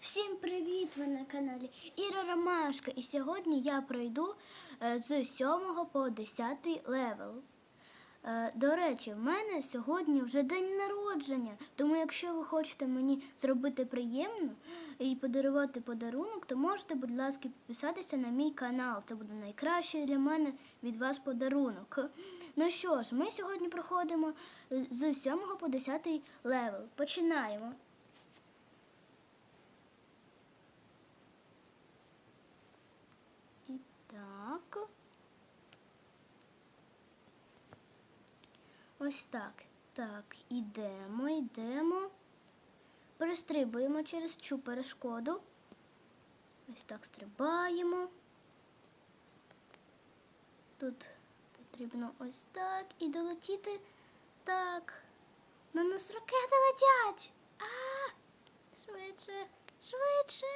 Всім привіт! Ви на каналі Іра Ромашка. І сьогодні я пройду е, з 7 по 10 левел. Е, До речі, в мене сьогодні вже день народження. Тому, якщо ви хочете мені зробити приємно і подарувати подарунок, то можете, будь ласка, підписатися на мій канал. Це буде найкращий для мене від вас подарунок. Ну що ж, ми сьогодні проходимо е, з 7 по 10 левел. Починаємо. І так. Ось так. Так, ідемо, йдемо. Перестрибуємо через цю перешкоду. Ось так стрибаємо. Тут потрібно ось так і долетіти. Так. На нас ракети летять. А! Швидше, швидше.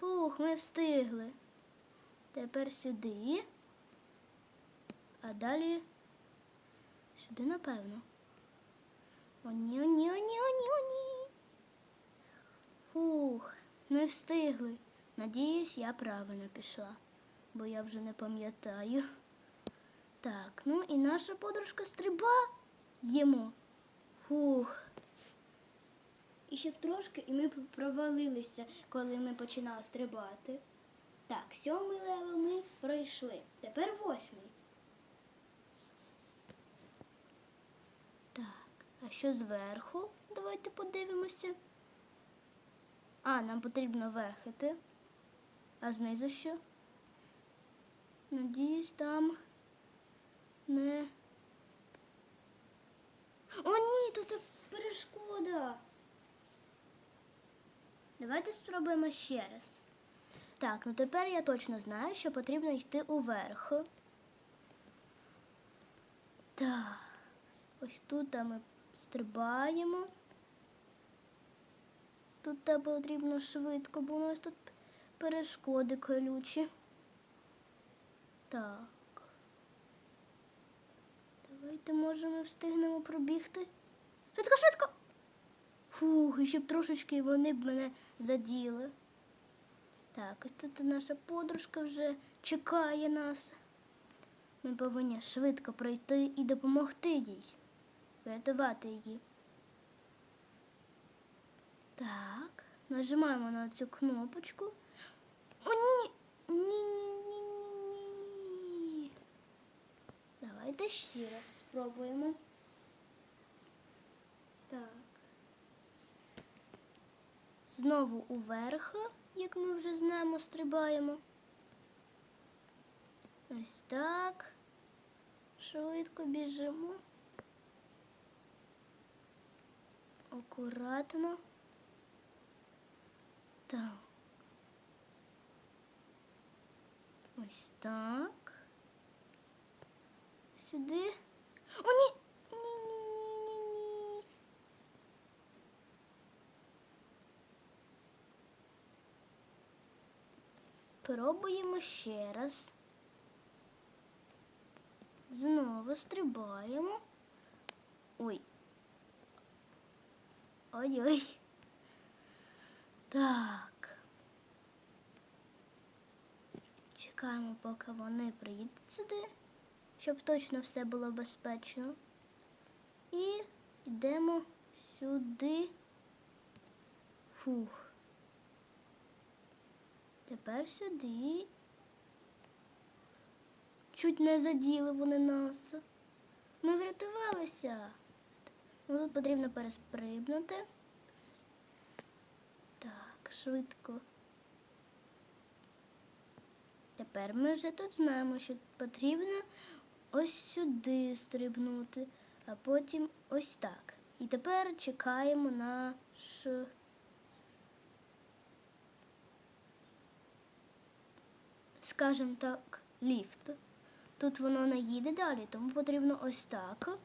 Фух, ми встигли. Тепер сюди. А далі сюди, напевно. О, ні, о, ні, о, ні, о, ні, о, ні. Фух, ми встигли. Надіюсь, я правильно пішла, бо я вже не пам'ятаю. Так, ну і наша подружка стриба їмо. Фух. І ще б трошки, і ми провалилися, коли ми починали стрибати. Так, сьомий левел ми пройшли. Тепер восьмий. Так, а що зверху? Давайте подивимося. А, нам потрібно вехити. А знизу що? Надіюсь, там не. О, ні, тут перешкода. Давайте спробуємо ще раз. Так, ну тепер я точно знаю, що потрібно йти уверх. Так, ось тут ми стрибаємо. Тут та потрібно швидко, бо у нас тут перешкоди колючі. Так. Давайте, може, ми встигнемо пробігти. Швидко, швидко! Фух, і щоб трошечки вони б мене заділи. Так, ось тут наша подружка вже чекає нас. Ми повинні швидко пройти і допомогти їй, врятувати її. Так, нажимаємо на цю кнопочку. О, ні! Ні, ні, ні, ні, ні. Давайте ще раз спробуємо. Так. Знову уверх, як ми вже знаємо, стрибаємо. Ось так. Швидко біжимо. Акуратно. Так. Ось так. Сюди. О, ні! Ні, ні, ні, ні, ні. Пробуємо ще раз. Знову стрибаємо. Ой. Ой-ой. Так. Чекаємо, поки вони приїдуть сюди, щоб точно все було безпечно. І йдемо сюди. Фух. Тепер сюди. Чуть не заділи вони нас. Ми врятувалися. Тут потрібно пересприбнути. Так, швидко. Тепер ми вже тут знаємо, що потрібно ось сюди стрибнути, а потім ось так. І тепер чекаємо наш. скажімо так, ліфт. Тут воно не їде далі, тому потрібно ось так.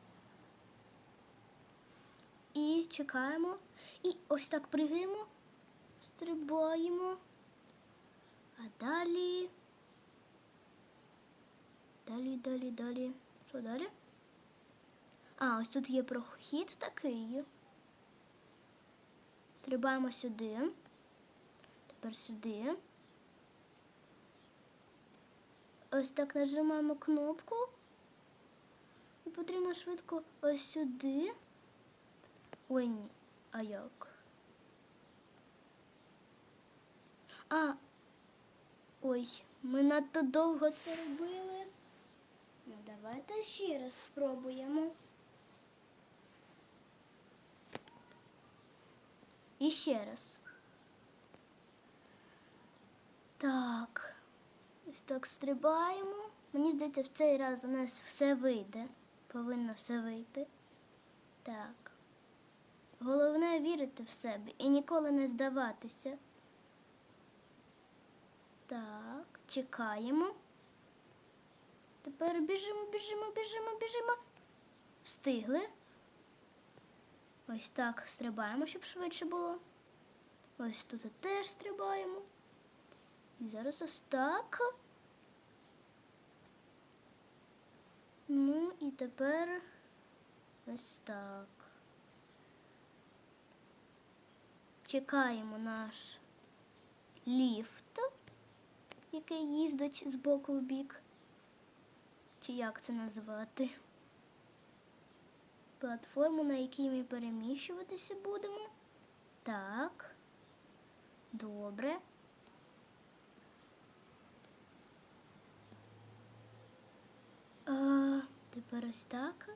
І чекаємо. І ось так пригаємо, стрибаємо. А далі. Далі, далі, далі. Що далі? А, ось тут є прохід такий. Стрибаємо сюди. тепер сюди. Ось так нажимаємо кнопку. І потрібно швидко ось сюди. Ой, ні. А як? А. Ой, ми надто довго це робили. Ну, давайте ще раз спробуємо. І ще раз. Так. Ось так стрибаємо. Мені здається, в цей раз у нас все вийде. Повинно все вийти. Так. Головне вірити в себе і ніколи не здаватися. Так, чекаємо. Тепер біжимо, біжимо, біжимо, біжимо. Встигли. Ось так стрибаємо, щоб швидше було. Ось тут теж стрибаємо. І зараз ось так. Ну і тепер ось так. Чекаємо наш ліфт, який їздить з боку в бік. Чи як це назвати? Платформу, на якій ми переміщуватися будемо. Так. Добре. А, тепер ось так.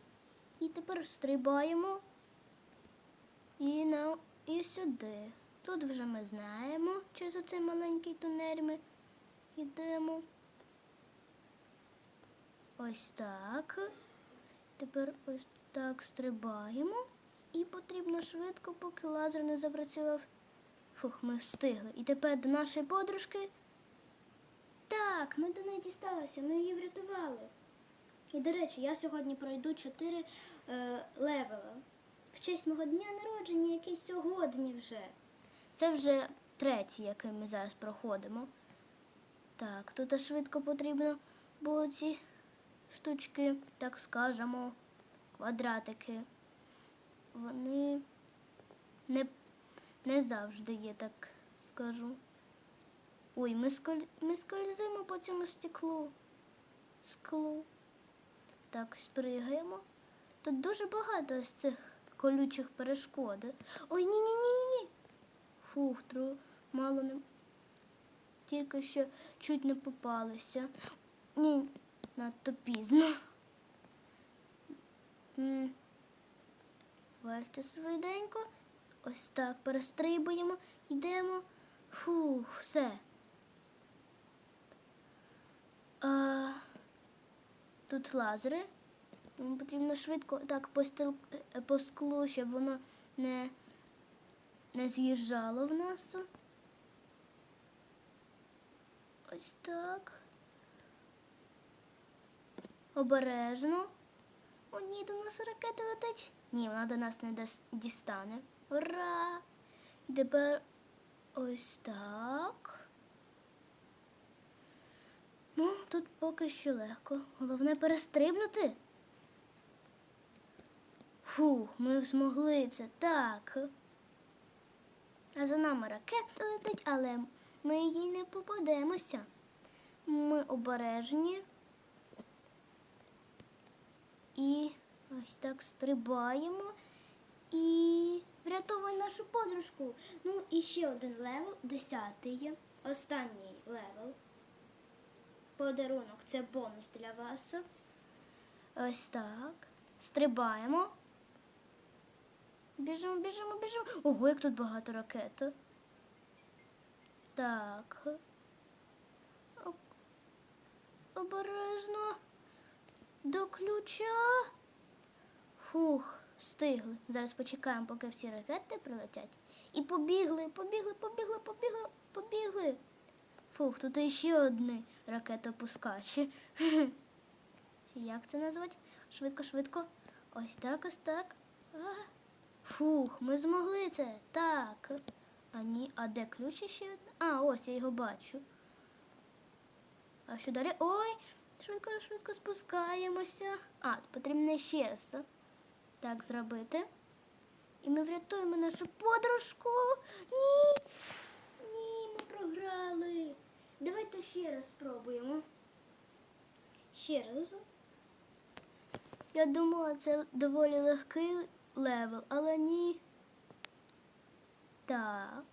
І тепер стрибаємо. І, на, і сюди. Тут вже ми знаємо, через оцей маленький тунель ми йдемо. Ось так. Тепер ось так стрибаємо. І потрібно швидко, поки лазер не запрацював. Фух, ми встигли. І тепер до нашої подружки. Так, ми до неї дісталися, ми її врятували. І, до речі, я сьогодні пройду 4 е, левела. В честь мого дня народження, який сьогодні вже. Це вже третій, який ми зараз проходимо. Так, тут швидко потрібно було ці штучки, так скажемо, квадратики. Вони не, не завжди є, так скажу. Ой, ми, сколь... ми скользимо по цьому стеклу. Склу. Так, спригаємо. Тут дуже багато ось цих колючих перешкод. Ой, ні, ні. Фух, тру, мало не. Тільки що чуть не попалися. Ні, надто пізно. М. Бачите швиденько. Ось так перестрибуємо, йдемо. Фух, все. А, тут лазери. Потрібно швидко так е, по склу, щоб воно не, не з'їжджало в нас. Ось так. Обережно. О, ні, до нас ракета летить. Ні, вона до нас не дістане. Ура! Тепер ось так. Ну, тут поки що легко. Головне перестрибнути. Фух, ми змогли це так. А за нами ракета летить, але ми їй не попадемося. Ми обережні. І ось так стрибаємо і врятовуємо нашу подружку. Ну і ще один левел, десятий. Останній левел. Подарунок це бонус для вас. Ось так. Стрибаємо. Біжимо, біжимо, біжимо. Ого, як тут багато ракет. Так. Обережно. До ключа. Фух, встигли. Зараз почекаємо, поки всі ракети прилетять. І побігли, побігли, побігли, побігли, побігли. Фух, тут іще одні ракетопускачі. Як це назвати? Швидко, швидко. Ось так, ось так. А. Фух, ми змогли це. Так. А ні, а де ключ ще? А, ось я його бачу. А що далі? Ой, швидко, швидко спускаємося. А, потрібно ще раз так зробити. І ми врятуємо нашу подружку. Ні. Ні, ми програли. Давайте ще раз спробуємо. Ще раз. Я думала, це доволі легкий левел, але ні. Так.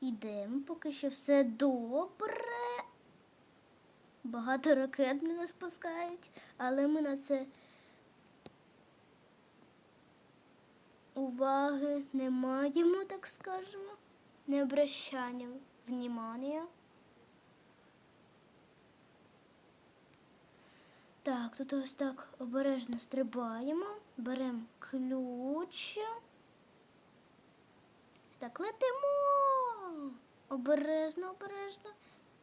Ідемо, поки що все добре. Багато ракет мене спускають, але ми на це уваги не маємо, так скажемо. Не обращаємо внимання. Так, тут ось так обережно стрибаємо, беремо ключ. Ось так летимо. Обережно, обережно.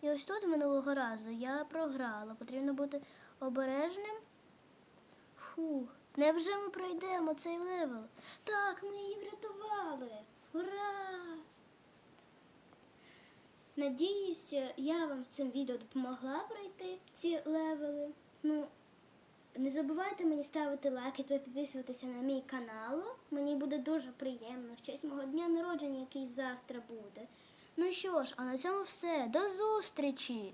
І ось тут минулого разу я програла. Потрібно бути обережним. Фух, невже ми пройдемо цей левел? Так, ми її врятували. Ура! Надіюся, я вам цим відео допомогла пройти ці левели. Ну, не забувайте мені ставити лайки та підписуватися на мій канал. Мені буде дуже приємно в честь мого дня народження, який завтра буде. Ну що ж, а на цьому все. До зустрічі!